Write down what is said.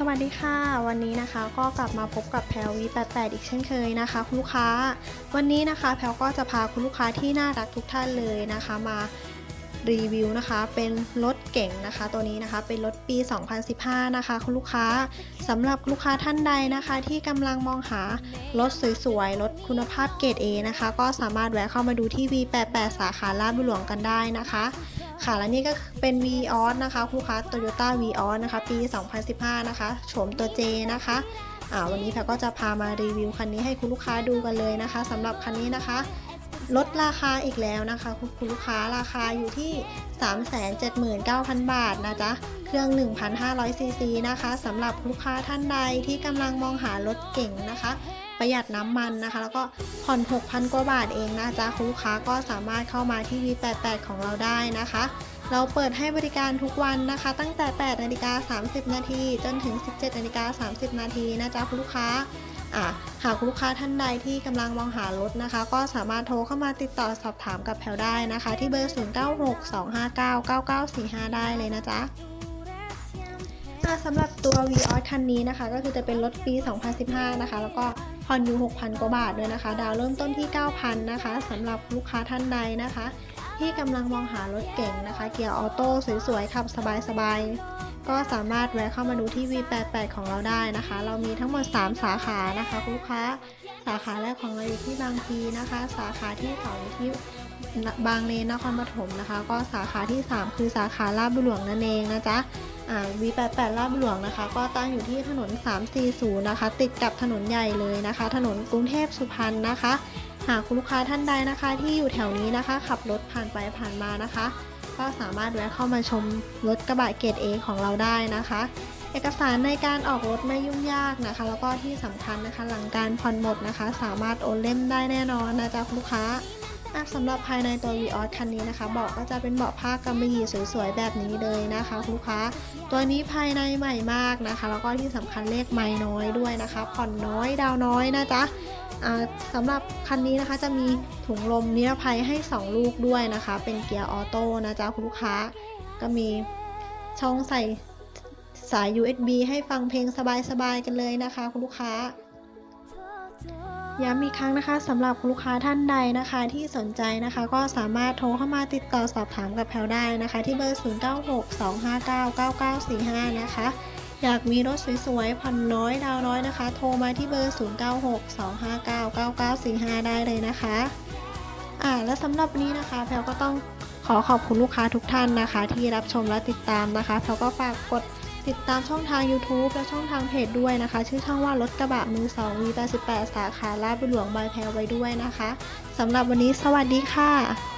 สวัสดีค่ะ วันนี้นะคะก็กลับมาพบกับแพลวี88อีกเช่นเคยนะคะ คุณลูกค้า วันนี้นะคะแพลก็จะพาคุณลูกค้าที่น่ารักทุกท่านเลยนะคะมารีวิวนะคะ เป็นรถเก่งนะคะ ตัวนี้นะคะเป็นรถปี 2015 นะคะ คุณลูกค้าสำหรับลูกค้าท่านใดนะคะ ที่กำลังมองหารถสวยๆรถคุณภาพเกรด A นะคะ ก็สามารถแวะเข้ามาดูที่ V88 สาขาลาดบุรีหลวงกันได้นะคะ ค่ะและนี่ก็เป็น v ีออสนะคะคู่ค้า Toyota v ีออสนะคะ ปี 2015 นะคะโฉมตัว J นะคะอ่าวันนี้แพรก็จะพามารีวิวคันนี้ให้คุณลูกค้าดูกันเลยนะคะสำหรับคันนี้นะคะ ลดราคาอีกแล้วนะคะคุณคุณลูกค้าราคาอยู่ที่ 379,000 บาทนะจ๊ะเครื่อง 1,500ซีซีนะคะสำหรับลูกค้าท่านใดที่กำลังมองหารถเก่งนะคะ ประหยัดน้ำมันนะคะ แล้วก็ผ่อน 6,000 กว่าบาทเองนะจ๊ะคุณลูกค้าก็สามารถเข้ามาที่ V88 ของเราได้นะคะ เราเปิดให้บริการทุกวันนะคะ ตั้งแต่ 8นาฬิกา30 นาทีจนถึง 17นาฬิกา30 นาทีนะจ๊ะคุณลูกค้าอะหากคุณลูกค้าท่านใดที่กำลังมองหารถนะคะ ก็สามารถโทรเข้ามาติดต่อสอบถามกับแพลได้นะคะ ที่เบอร์ 0962599945 ได้เลยนะจ๊ะ สำหรับตัว v ีออคันนี้นะคะ ก็คือจะเป็นรถปี 2015 นะคะ แล้วก็ผ่อนอยู่ 6,000 กว่าบาทด้วยนะคะ ดาวเริ่มต้นที่ 9,000 นะคะสำหรับลูกค้าท่านใดนะคะ ที่กำลังมองหารถเก่งนะคะ เกียร์ออโต้สวยๆขับสบายๆ ก็สามารถแวะเข้ามาดูที่ V88 ของเราได้นะคะ เรามีทั้งหมด 3 สาขานะคะคุณลูกค้าสาขาแรกของเราอยู่ที่บางพีนะคะ สาขาที่สองอยู่ที่บางเลนนครปฐมนะคะ ก็สาขาที่ 3 คือสาขาลาดบุรีหลวงนั่นเองนะจ๊ะ V88 ลาดบุรีหลวงนะคะ ก็ตั้งอยู่ที่ถนน 340 นะคะ ติดกับถนนใหญ่เลยนะคะ ถนนกรุงเทพสุพรรณนะคะ หากคุณลูกค้าท่านใดนะคะที่อยู่แถวนี้นะคะ ขับรถผ่านไปผ่านมานะคะ ก็สามารถแวะเข้ามาชมรถกระบะเกรด A ของเราได้นะคะ เอกสารในการออกรถไม่ยุ่งยากนะคะ แล้วก็ที่สำคัญนะคะ หลังการผ่อนหมดนะคะ สามารถโอนเล่มได้แน่นอนนะจ๊ะคุณลูกค้า สำหรับภายในตัว v ีออคันนี้นะคะ เบาะก็จะเป็นเบาะผ้ากำมะหยี่สวยๆ แบบนี้เลยนะคะคุณลูกค้า ตัวนี้ภายในใหม่มากนะคะ แล้วก็ที่สำคัญเลขไม่น้อยด้วยนะคะ ผ่อนน้อยดาวน้อยนะจ๊ะสำหรับคันนี้นะคะจะมีถุงลมนิรภัยให้ 2 ลูกด้วยนะคะ เป็นเกียร์ออโต้นะจ๊ะคุณลูกค้า ก็มีช่องใส่สาย USB ให้ฟังเพลงสบายๆกันเลยนะคะคุณลูกค้า ย้ำอีกครั้งนะคะสำหรับลูกค้าท่านใดนะคะที่สนใจนะคะก็สามารถโทรเข้ามาติดต่อสอบถามกับแพลได้นะคะ ที่เบอร์ 0962599945 นะคะ อยากมีรถสวยๆผ่อนน้อยดาวน้อยนะคะ โทรมาที่เบอร์ 0962599945 ได้เลยนะคะอ่าและสำหรับนนี้นะคะแพลก็ต้องขอขอบคุณลูกค้าทุกท่านนะคะ ที่รับชมและติดตามนะคะแพลก็ฝากกด ติดตามช่องทาง YouTube และช่องทางเพจด้วยนะคะ ชื่อช่องว่ารถกระบะมือ2 V88 สาขาลาดบุรีหลวงบายแพลไว้ด้วยนะคะสำหรับวันนี้สวัสดีค่ะ